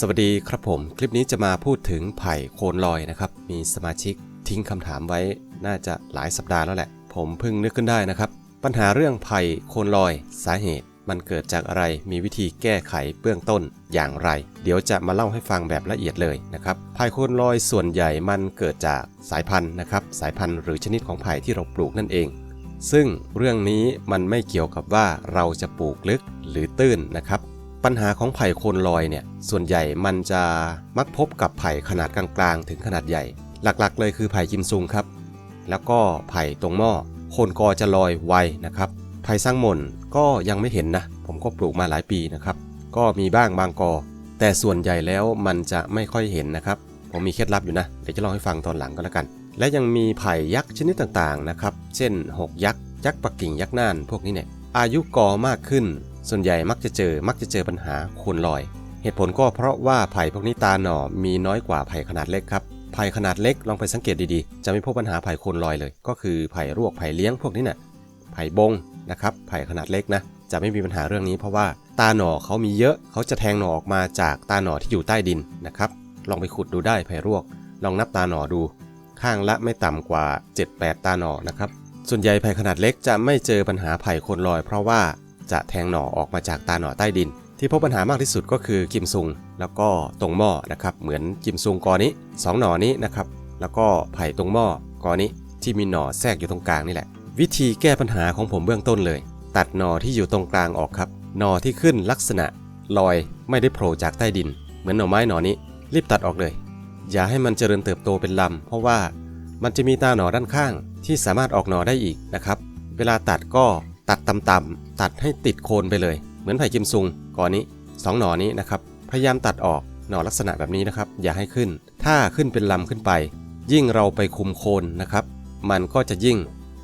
สวัสดีครับผม คลิปนี้จะมาพูดถึงไผ่โคนลอยนะครับ มีสมาชิกทิ้งคำถามไว้น่าจะหลายสัปดาห์แล้วแหละ ผมเพิ่งนึกขึ้นได้นะครับ ปัญหาเรื่องไผ่โคนลอยสาเหตุ มันเกิดจากอะไรมีวิธีแก้ไขเบื้องต้นอย่างไร เดี๋ยวจะมาเล่าให้ฟังแบบละเอียดเลยนะครับไผ่โคนลอยส่วนใหญ่มันเกิดจากสายพันธุ์นะครับสายพันธุ์หรือชนิดของไผ่ที่เราปลูกนั่นเองซึ่งเรื่องนี้มันไม่เกี่ยวกับว่าเราจะปลูกลึกหรือตื้นนะครับ ปัญหาของไผ่โคนลอยเนี่ย ส่วนใหญ่มันจะมักพบกับไผ่ขนาดกลางๆ ถึงขนาดใหญ่ หลักๆ เลยคือไผ่กิมซุงครับ แล้วก็ไผ่ตรงหม้อ โคนกอจะลอยไวนะครับ ไผ่สร้างมนก็ยังไม่เห็นนะ ผมก็ปลูกมาหลายปีนะครับ ก็มีบ้างบางกอ แต่ส่วนใหญ่แล้วมันจะไม่ค่อยเห็นนะครับ ผมมีเคล็ดลับอยู่นะ เดี๋ยวจะเล่าให้ฟังตอนหลังก็แล้วกัน และยังมีไผ่ยักษ์ชนิดต่างๆนะครับ เช่นหกยักษ์ ยักษ์ปักกิ่ง ยักษ์น่าน พวกนี้เนี่ย อายุกอมากขึ้น ส่วนใหญ่มักจะเจอมักจะเจอปัญหาโคนลอย เหตุผลก็เพราะว่าไผ่พวกนี้ตาหน่อมีน้อยกว่าไผ่ขนาดเล็กครับไผ่ขนาดเล็กลองไปสังเกตดีๆ จะไม่พบปัญหาไผ่โคนลอยเลย ก็คือไผ่รวกไผ่เลี้ยงพวกนี้น่ะไผ่บงนะครับไผ่ขนาดเล็กนะจะไม่มีปัญหาเรื่องนี้เพราะว่าตาหน่อเขามีเยอะเขาจะแทงหน่อออกมาจากตาหน่อที่อยู่ใต้ดินนะครับลองไปขุดดูได้ไผ่รวก ลองนับตาหน่อดู ข้างละไม่ต่ำกว่า 7-8 ตาหน่อนะครับส่วนใหญ่ไผ่ขนาดเล็กจะไม่เจอปัญหาไผ่โคนลอย เพราะว่า จะแทงหน่อออกมาจากตาหน่อใต้ดิน ที่พบปัญหามากที่สุดก็คือกิมซุง แล้วก็ตรงหม้อนะครับเหมือนกิมซุงกอนี้สองหน่อนี้นะครับแล้วก็ไผ่ตรงหม้อกอนี้ที่มีหน่อแทรกอยู่ตรงกลางนี่แหละ วิธีแก้ปัญหาของผมเบื้องต้นเลย ตัดหน่อที่อยู่ตรงกลางออกครับหน่อที่ขึ้นลักษณะลอยไม่ได้โผล่จากใต้ดิน เหมือนหน่อไม้หน่อนี้ รีบตัดออกเลย อย่าให้มันเจริญเติบโตเป็นลำ เพราะว่ามันจะมีตาหน่อด้านข้างที่สามารถออกหน่อได้อีกนะครับ เวลาตัดก็ ตัดต่ำๆตัดให้ติดโคนไปเลย เหมือนไผ่กิมซุงก่อนนี้สองหน่อนี้นะครับ พยายามตัดออกหน่อลักษณะแบบนี้นะครับ อย่าให้ขึ้น ถ้าขึ้นเป็นลำขึ้นไป ยิ่งเราไปคุมโคนนะครับ มันก็จะยิ่ง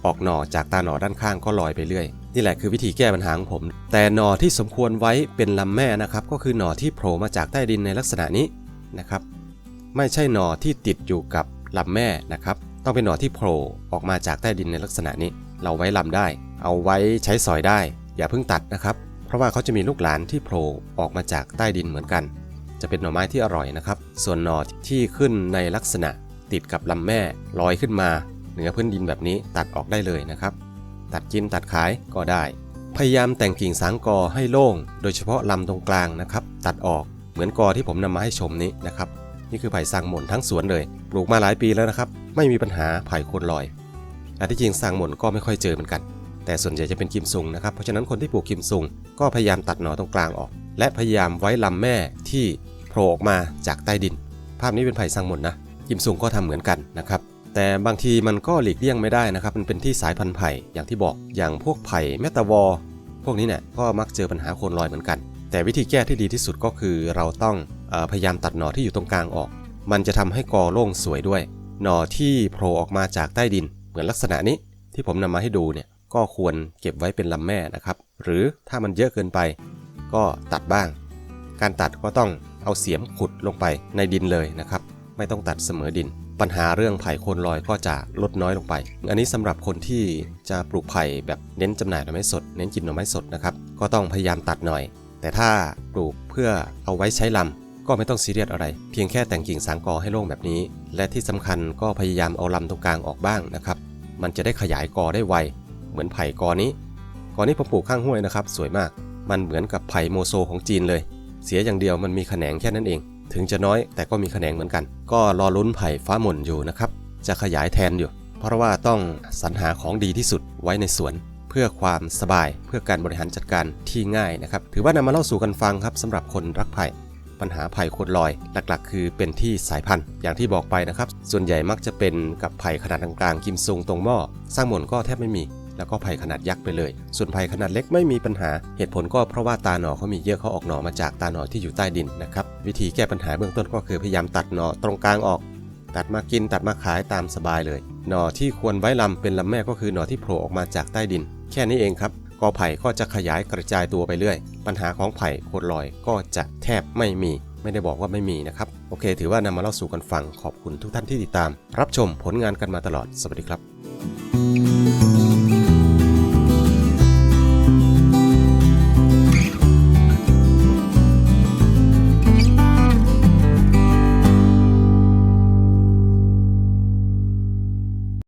ออกหน่อจากตาหน่อด้านข้างก็ลอยไปเรื่อย นี่แหละคือวิธีแก้ปัญหาของผม แต่หน่อที่สมควรไว้เป็นลำแม่นะครับ ก็คือหน่อที่โผล่มาจากใต้ดินในลักษณะนี้นะครับ ไม่ใช่หน่อที่ติดอยู่กับลำแม่นะครับ ต้องเป็นหน่อที่โผล่ออกมาจากใต้ดินในลักษณะนี้ เราไว้ลำได้ เอาไว้ใช้สอยได้ อย่าเพิ่งตัดนะครับ เพราะว่าเขาจะมีลูกหลานที่โผล่ออกมาจากใต้ดินเหมือนกัน จะเป็นหน่อไม้ที่อร่อยนะครับ ส่วนหน่อที่ขึ้นในลักษณะติดกับลำแม่ลอยขึ้นมา เหนือพื้นดินแบบนี้ตัดออกได้เลยนะครับ ตัดกินตัดขายก็ได้ พยายามแต่งกิ่งสางกอให้โล่ง โดยเฉพาะลำตรงกลางนะครับ ตัดออกเหมือนกอที่ผมนำมาให้ชมนี้นะครับ นี่คือไผ่สางหม่นทั้งสวนเลย ปลูกมาหลายปีแล้วนะครับ ไม่มีปัญหาไผ่โคนลอยแต่ที่จริงสางหม่นก็ไม่ค่อยเจอเหมือนกัน แต่ส่วนใหญ่จะเป็นกิมซุงนะครับ เพราะฉะนั้นคนที่ปลูกกิมซุงก็พยายามตัดหน่อตรงกลางออก และพยายามไว้ลำแม่ที่โผล่ออกมาจากใต้ดิน ภาพนี้เป็นไผ่สางหม่นนะ กิมซุงก็ทำเหมือนกันนะครับ แต่บางทีมันก็หลีกเลี่ยงไม่ได้นะครับ มันเป็นที่สายพันธุ์ไผ่ อย่างที่บอก อย่างพวกไผ่แมตตาวอร์พวกนี้เนี่ยก็มักเจอปัญหาโคนลอยเหมือนกัน แต่วิธีแก้ที่ดีที่สุดก็คือเราต้องอพยายามตัดหน่อที่อยู่ตรงกลางออก มันจะทำให้กอโล่งสวยด้วย หน่อที่โผล่ออกมาจากใต้ดิน เหมือนลักษณะนี้ที่ผมนำมาให้ดูเนี่ยก็ควรเก็บไว้เป็นลำแม่นะครับ หรือถ้ามันเยอะเกินไป ก็ตัดบ้าง การตัดก็ต้องเอาเสียมขุดลงไปในดินเลยนะครับ ไม่ต้องตัดเสมอดิน ปัญหาเรื่องไผ่โคนลอยก็จะลดน้อยลงไป อันนี้สำหรับคนที่จะปลูกไผ่แบบเน้นจำหน่ายหน่อไม้สด เน้นกินหน่อไม้สดนะครับ ก็ต้องพยายามตัดหน่อย แต่ถ้าปลูกเพื่อเอาไว้ใช้ลำ ก็ไม่ต้องซีเรียสอะไร เพียงแค่แต่งกิ่งสางกอให้โล่งแบบนี้ และที่สำคัญก็พยายามเอาลำตรงกลางออกบ้างนะครับ มันจะได้ขยายกอได้ไว เหมือนไผ่กอนี้กอนี้ผมปลูกข้างห้วยนะครับ สวยมาก มันเหมือนกับไผ่โมโซของจีนเลย เสียอย่างเดียวมันมีแขนงแค่นั้นเอง ถึงจะน้อยแต่ก็มีแขนงเหมือนกัน ก็รอลุ้นไผ่ฟ้าหม่นอยู่นะครับ จะขยายแทนอยู่ เพราะว่าต้องสรรหาของดีที่สุดไว้ในสวนเพื่อความสบายเพื่อการบริหารจัดการที่ง่ายนะครับ ถือว่านำมาเล่าสู่กันฟังครับสำหรับคนรักไผ่ ปัญหาไผ่โคนลอย หลักๆ คือเป็นที่สายพันธุ์ อย่างที่บอกไปนะครับ ส่วนใหญ่มักจะเป็นกับไผ่ขนาดกลางๆกิมซุงตรงหม้อสร้างหมนก็แทบไม่มี แล้วก็ไผ่ขนาดยักษ์ไปเลย ส่วนไผ่ขนาดเล็กไม่มีปัญหา เหตุผลก็เพราะว่าตาหนอเขามีเยอะเขาออกหนอมาจากตาหนอที่อยู่ใต้ดินนะครับ วิธีแก้ปัญหาเบื้องต้นก็คือพยายามตัดหนอตรงกลางออก ตัดมากินตัดมาขายตามสบายเลย หนอที่ควรไว้ลำเป็นลำแม่ก็คือหนอที่โผล่ออกมาจากใต้ดิน แค่นี้เองครับ กอไผ่ก็จะขยายกระจายตัวไปเรื่อย ปัญหาของไผ่โคนลอยก็จะแทบไม่มีไม่ได้บอกว่าไม่มีนะครับ โอเค ถือว่านำมาเล่าสู่กันฟังขอบคุณทุกท่านที่ติดตาม รับชมผลงานกันมาตลอดสวัสดีครับ